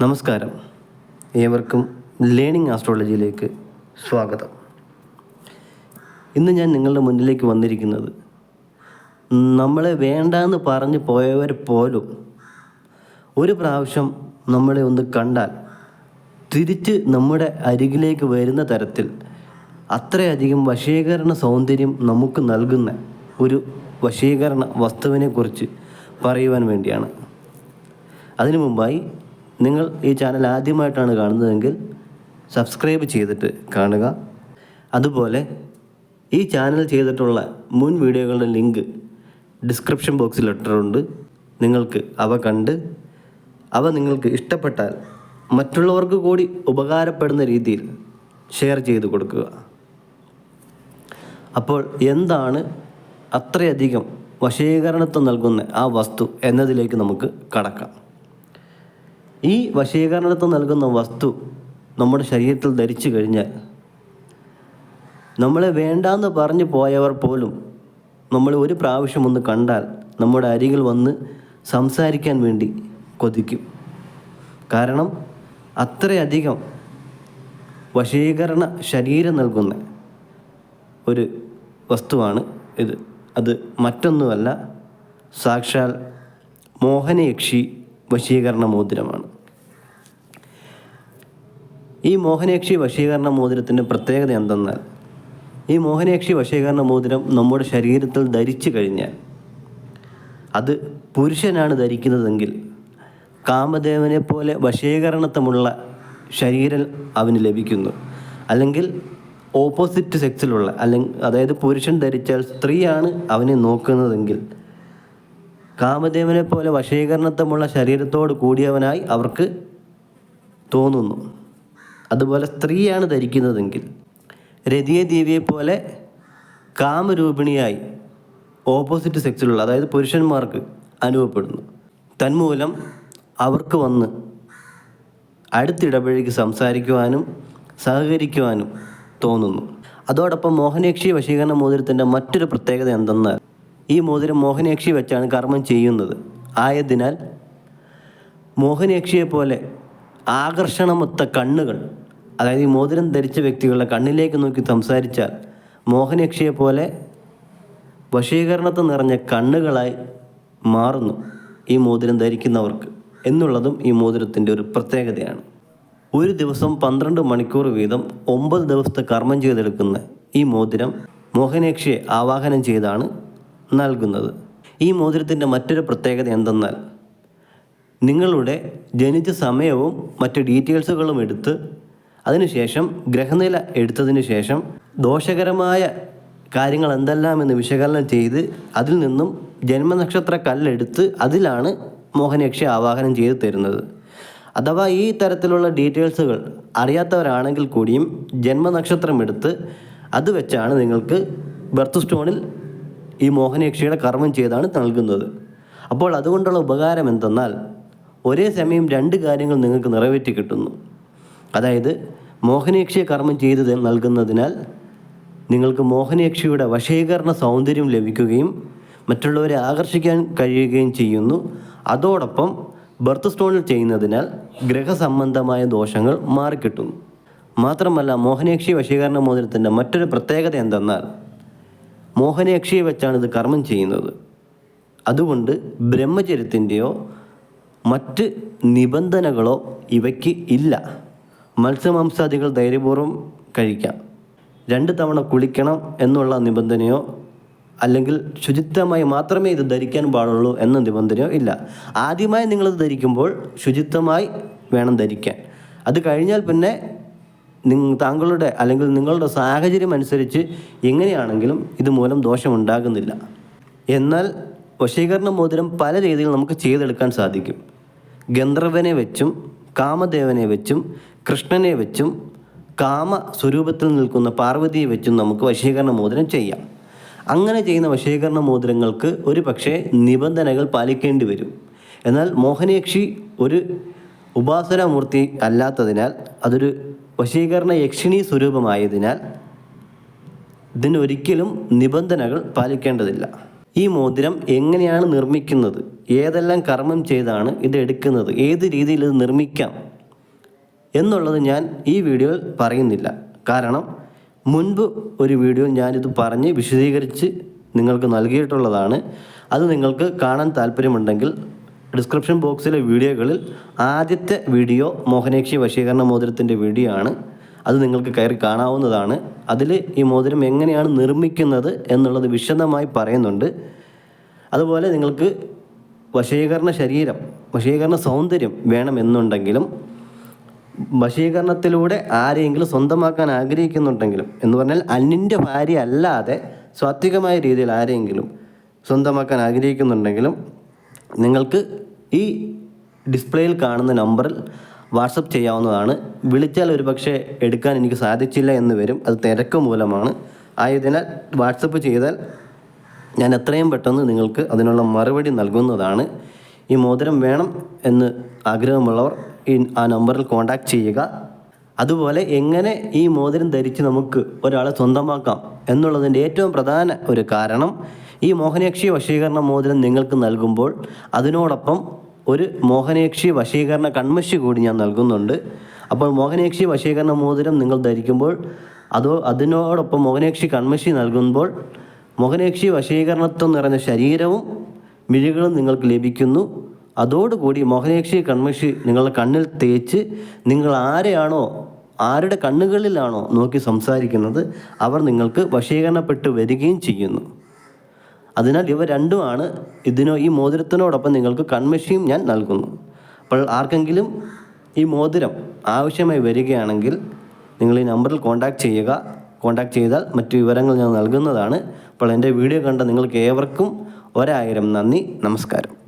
നമസ്കാരം. ഏവർക്കും ലേണിംഗ് ആസ്ട്രോളജിയിലേക്ക് സ്വാഗതം. ഇന്ന് ഞാൻ നിങ്ങളുടെ മുന്നിലേക്ക് വന്നിരിക്കുന്നത് നമ്മളെ വേണ്ടാന്ന് പറഞ്ഞു പോയവർ പോലും ഒരു പ്രാവശ്യം നമ്മളെ ഒന്ന് കണ്ടാൽ തിരിച്ച് നമ്മുടെ അരികിലേക്ക് വരുന്ന തരത്തിൽ അത്രയധികം വശീകരണ സൗന്ദര്യം നമുക്ക് നൽകുന്ന ഒരു വശീകരണ വസ്തുവിനെക്കുറിച്ച് പറയുവാൻ വേണ്ടിയാണ്. അതിനു മുമ്പായി നിങ്ങൾ ഈ ചാനൽ ആദ്യമായിട്ടാണ് കാണുന്നതെങ്കിൽ സബ്സ്ക്രൈബ് ചെയ്തിട്ട് കാണുക. അതുപോലെ ഈ ചാനൽ ചെയ്തിട്ടുള്ള മുൻ വീഡിയോകളുടെ ലിങ്ക് ഡിസ്ക്രിപ്ഷൻ ബോക്സിൽ ഇട്ടിട്ടുണ്ട്. നിങ്ങൾക്ക് അവ കണ്ട് അവ നിങ്ങൾക്ക് ഇഷ്ടപ്പെട്ടാൽ മറ്റുള്ളവർക്ക് കൂടി ഉപകാരപ്പെടുന്ന രീതിയിൽ ഷെയർ ചെയ്ത് കൊടുക്കുക. അപ്പോൾ എന്താണ് അത്രയധികം വശീകരണത്വം നൽകുന്ന ആ വസ്തു എന്നതിലേക്ക് നമുക്ക് കടക്കാം. ഈ വശീകരണത്വം നൽകുന്ന വസ്തു നമ്മുടെ ശരീരത്തിൽ ധരിച്ചു കഴിഞ്ഞാൽ നമ്മളെ വേണ്ടാന്ന് പറഞ്ഞു പോയവർ പോലും നമ്മൾ ഒരു പ്രാവശ്യം ഒന്ന് കണ്ടാൽ നമ്മുടെ അരികിൽ വന്ന് സംസാരിക്കാൻ വേണ്ടി കൊതിക്കും. കാരണം അത്രയധികം വശീകരണ ശരീരം നൽകുന്ന ഒരു വസ്തുവാണ് ഇത്. അത് മറ്റൊന്നുമല്ല സാക്ഷാൽ മോഹനയക്ഷി വശീകരണ മോതിരമാണ് ഈ മോഹനേക്ഷി വശീകരണ മോതിരത്തിന്റെ പ്രത്യേകത എന്തെന്നാൽ ഈ മോഹനേക്ഷി വശീകരണ മോതിരം നമ്മുടെ ശരീരത്തിൽ ധരിച്ചു കഴിഞ്ഞാൽ അത് പുരുഷനാണ് ധരിക്കുന്നതെങ്കിൽ കാമദേവനെ പോലെ വശീകരണത്തമുള്ള ശരീരം അവന് ലഭിക്കുന്നു. അല്ലെങ്കിൽ ഓപ്പോസിറ്റ് സെക്സിലുള്ള അല്ലെങ്കിൽ അതായത് പുരുഷൻ ധരിച്ചാൽ സ്ത്രീയാണ് അവനെ നോക്കുന്നതെങ്കിൽ കാമദേവനെ പോലെ വശീകരണത്വമുള്ള ശരീരത്തോട് കൂടിയവനായി അവർക്ക് തോന്നുന്നു. അതുപോലെ സ്ത്രീയാണ് ധരിക്കുന്നതെങ്കിൽ രതിയെ ദേവിയെ പോലെ കാമരൂപിണിയായി ഓപ്പോസിറ്റ് സെക്സിലുള്ള അതായത് പുരുഷന്മാർക്ക് അനുഭവപ്പെടുന്നു. തന്മൂലം അവർക്ക് വന്ന് അടുത്തിടപഴകി സംസാരിക്കുവാനും സഹകരിക്കുവാനും തോന്നുന്നു. അതോടൊപ്പം മോഹനേക്ഷി വശീകരണ മോതിരത്തിന്റെ മറ്റൊരു പ്രത്യേകത എന്തെന്നാൽ ഈ മോതിരം മോഹനേക്ഷി വെച്ചാണ് കർമ്മം ചെയ്യുന്നത്. ആയതിനാൽ മോഹനേക്ഷിയെ പോലെ ആകർഷണമൊത്ത കണ്ണുകൾ അതായത് ഈ മോതിരം ധരിച്ച വ്യക്തികളുടെ കണ്ണിലേക്ക് നോക്കി സംസാരിച്ചാൽ മോഹനേക്ഷിയെപ്പോലെ വശീകരണത്തെ നിറഞ്ഞ കണ്ണുകളായി മാറുന്നു ഈ മോതിരം ധരിക്കുന്നവർക്ക്. എന്നുള്ളതും ഈ മോതിരത്തിന്റെ ഒരു പ്രത്യേകതയാണ്. ഒരു ദിവസം പന്ത്രണ്ട് മണിക്കൂർ വീതം ഒമ്പത് ദിവസത്തെ കർമ്മം ചെയ്തെടുക്കുന്ന ഈ മോതിരം മോഹനേക്ഷിയെ ആവാഹനം ചെയ്താണ് നൽകുന്നത്. ഈ മോതിരത്തിന്റെ മറ്റൊരു പ്രത്യേകത എന്തെന്നാൽ നിങ്ങളുടെ ജനിച്ച സമയവും മറ്റ് ഡീറ്റെയിൽസുകളും എടുത്ത് അതിനുശേഷം ഗ്രഹനില എടുത്തതിന് ശേഷം ദോഷകരമായ കാര്യങ്ങൾ എന്തെല്ലാമെന്ന് വിശകലനം ചെയ്ത് അതിൽ നിന്നും ജന്മനക്ഷത്ര കല്ലെടുത്ത് അതിലാണ് മോഹനയക്ഷ ആവാഹനം ചെയ്ത് തരുന്നത്. അഥവാ ഈ തരത്തിലുള്ള ഡീറ്റെയിൽസുകൾ അറിയാത്തവരാണെങ്കിൽ കൂടിയും ജന്മനക്ഷത്രം എടുത്ത് അത് വെച്ചാണ് നിങ്ങൾക്ക് ബർത്ത് സ്റ്റോണിൽ ഈ മോഹനയക്ഷയുടെ കർമ്മം ചെയ്താണ് നൽകുന്നത്. അപ്പോൾ അതുകൊണ്ടുള്ള ഉപകാരം എന്തെന്നാൽ ഒരേ സമയം രണ്ട് കാര്യങ്ങൾ നിങ്ങൾക്ക് നിറവേറ്റി കിട്ടുന്നു. അതായത് മോഹനയക്ഷയ കർമ്മം ചെയ്ത് നൽകുന്നതിനാൽ നിങ്ങൾക്ക് മോഹനയക്ഷയുടെ വശീകരണ സൗന്ദര്യം ലഭിക്കുകയും മറ്റുള്ളവരെ ആകർഷിക്കാൻ കഴിയുകയും ചെയ്യുന്നു. അതോടൊപ്പം ബർത്ത് സ്റ്റോണിൽ ചെയ്യുന്നതിനാൽ ഗ്രഹസംബന്ധമായ ദോഷങ്ങൾ മാറിക്കിട്ടുന്നു. മാത്രമല്ല മോഹനേക്ഷി വശീകരണ മോതിരത്തിന്റെ മറ്റൊരു പ്രത്യേകത എന്തെന്നാൽ മോഹനയക്ഷിയെ വെച്ചാണ് ഇത് കർമ്മം ചെയ്യുന്നത്. അതുകൊണ്ട് ബ്രഹ്മചര്യത്തിന്റെയോ മറ്റ് നിബന്ധനകളോ ഇവയ്ക്ക് ഇല്ല. മത്സ്യമാംസാദികൾ ധൈര്യപൂർവം കഴിക്കാം. രണ്ട് തവണ കുളിക്കണം എന്നുള്ള നിബന്ധനയോ അല്ലെങ്കിൽ ശുചിത്വമായി മാത്രമേ ഇത് ധരിക്കാൻ പാടുള്ളൂ എന്ന നിബന്ധനയോ ഇല്ല. ആദ്യമായി നിങ്ങളിത് ധരിക്കുമ്പോൾ ശുചിത്വമായി വേണം ധരിക്കാൻ. അത് കഴിഞ്ഞാൽ പിന്നെ താങ്കളുടെ അല്ലെങ്കിൽ നിങ്ങളുടെ സാഹചര്യം അനുസരിച്ച് എങ്ങനെയാണെങ്കിലും ഇതുമൂലം ദോഷമുണ്ടാകുന്നില്ല. എന്നാൽ വശീകരണ മോതിരം പല രീതിയിൽ നമുക്ക് ചെയ്തെടുക്കാൻ സാധിക്കും. ഗന്ധർവനെ വെച്ചും കാമദേവനെ വെച്ചും കൃഷ്ണനെ വെച്ചും കാമ സ്വരൂപത്തിൽ നിൽക്കുന്ന പാർവതിയെ വെച്ചും നമുക്ക് വശീകരണ മോതിരം ചെയ്യാം. അങ്ങനെ ചെയ്യുന്ന വശീകരണ മോതിരങ്ങൾക്ക് ഒരു പക്ഷേ നിബന്ധനകൾ പാലിക്കേണ്ടി വരും. എന്നാൽ മോഹനേക്ഷി ഒരു ഉപാസനാമൂർത്തി അല്ലാത്തതിനാൽ അതൊരു വശീകരണ യക്ഷിണി സ്വരൂപമായതിനാൽ ഇതിനൊരിക്കലും നിബന്ധനകൾ പാലിക്കേണ്ടതില്ല. ഈ മോതിരം എങ്ങനെയാണ് നിർമ്മിക്കുന്നത്? ഏതെല്ലാം കർമ്മം ചെയ്താണ് ഇത് എടുക്കുന്നത്? ഏത് രീതിയിൽ ഇത് നിർമ്മിക്കാം? എന്നുള്ളത് ഞാൻ ഈ വീഡിയോയിൽ പറയുന്നില്ല. കാരണം മുൻപ് ഒരു വീഡിയോ ഞാനിത് പറഞ്ഞ് വിശദീകരിച്ച് നിങ്ങൾക്ക് നൽകിയിട്ടുള്ളതാണ്. അത് നിങ്ങൾക്ക് കാണാൻ താല്പര്യമുണ്ടെങ്കിൽ ഡിസ്ക്രിപ്ഷൻ ബോക്സിലെ വീഡിയോകളിൽ ആദ്യത്തെ വീഡിയോ മോഹനേക്ഷി വശീകരണ മോതിരത്തിന്റെ വീഡിയോ ആണ്. അത് നിങ്ങൾക്ക് കയറി കാണാവുന്നതാണ്. അതിൽ ഈ മോതിരം എങ്ങനെയാണ് നിർമ്മിക്കുന്നത് എന്നുള്ളത് വിശദമായി പറയുന്നുണ്ട്. അതുപോലെ നിങ്ങൾക്ക് വശീകരണ ശരീരം വശീകരണ സൗന്ദര്യം വേണമെന്നുണ്ടെങ്കിലും വശീകരണത്തിലൂടെ ആരെയെങ്കിലും സ്വന്തമാക്കാൻ ആഗ്രഹിക്കുന്നുണ്ടെങ്കിലും എന്ന് പറഞ്ഞാൽ അന്യന്റെ ഭാര്യ അല്ലാതെ സ്വാത്വികമായ രീതിയിൽ ആരെയെങ്കിലും സ്വന്തമാക്കാൻ ആഗ്രഹിക്കുന്നുണ്ടെങ്കിലും നിങ്ങൾക്ക് ഈ ഡിസ്പ്ലേയിൽ കാണുന്ന നമ്പറിൽ വാട്സപ്പ് ചെയ്യാവുന്നതാണ്. വിളിച്ചാൽ ഒരുപക്ഷെ എടുക്കാൻ എനിക്ക് സാധിച്ചില്ല എന്ന് വരും. അത് തിരക്ക് മൂലമാണ്. ആയതിനാൽ വാട്സപ്പ് ചെയ്താൽ ഞാൻ എത്രയും പെട്ടെന്ന് നിങ്ങൾക്ക് അതിനുള്ള മറുപടി നൽകുന്നതാണ്. ഈ മോതിരം വേണം എന്ന് ആഗ്രഹമുള്ളവർ ഈ ആ നമ്പറിൽ കോൺടാക്റ്റ് ചെയ്യുക. അതുപോലെ എങ്ങനെ ഈ മോതിരം ധരിച്ച് നമുക്ക് ഒരാളെ സ്വന്തമാക്കാം എന്നുള്ളതിന്റെ ഏറ്റവും പ്രധാന ഒരു കാരണം ഈ മോഹനേക്ഷി വശീകരണ മോതിരം നിങ്ങൾക്ക് നൽകുമ്പോൾ അതിനോടൊപ്പം ഒരു മോഹനേക്ഷി വശീകരണ കൺമശി കൂടി ഞാൻ നൽകുന്നുണ്ട്. അപ്പോൾ മോഹനേക്ഷി വശീകരണ മോതിരം നിങ്ങൾ ധരിക്കുമ്പോൾ അതോ അതിനോടൊപ്പം മോഹനേക്ഷി കൺമശി നൽകുമ്പോൾ മോഹനേക്ഷി വശീകരണത്വം നിറഞ്ഞ ശരീരവും മിഴികളും നിങ്ങൾക്ക് ലഭിക്കുന്നു. അതോടുകൂടി മോഹനേക്ഷി കൺമഷി നിങ്ങളുടെ കണ്ണിൽ തേച്ച് നിങ്ങൾ ആരെയാണോ ആരുടെ കണ്ണുകളിലാണോ നോക്കി സംസാരിക്കുന്നത് അവർ നിങ്ങൾക്ക് വശീകരണപ്പെട്ട് വരികയും ചെയ്യുന്നു. അതിനാൽ ഇവ രണ്ടുമാണ് ഇതിനോ ഈ മോതിരത്തിനോടൊപ്പം നിങ്ങൾക്ക് കൺമഷിയും ഞാൻ നൽകുന്നു. അപ്പോൾ ആർക്കെങ്കിലും ഈ മോതിരം ആവശ്യമായി വരികയാണെങ്കിൽ നിങ്ങൾ ഈ നമ്പറിൽ കോൺടാക്റ്റ് ചെയ്യുക. കോൺടാക്റ്റ് ചെയ്താൽ മറ്റു വിവരങ്ങൾ ഞാൻ നൽകുന്നതാണ്. അപ്പോൾ എന്റെ വീഡിയോ കണ്ട നിങ്ങൾക്ക് ഏവർക്കും ഒരായിരം നന്ദി. നമസ്കാരം.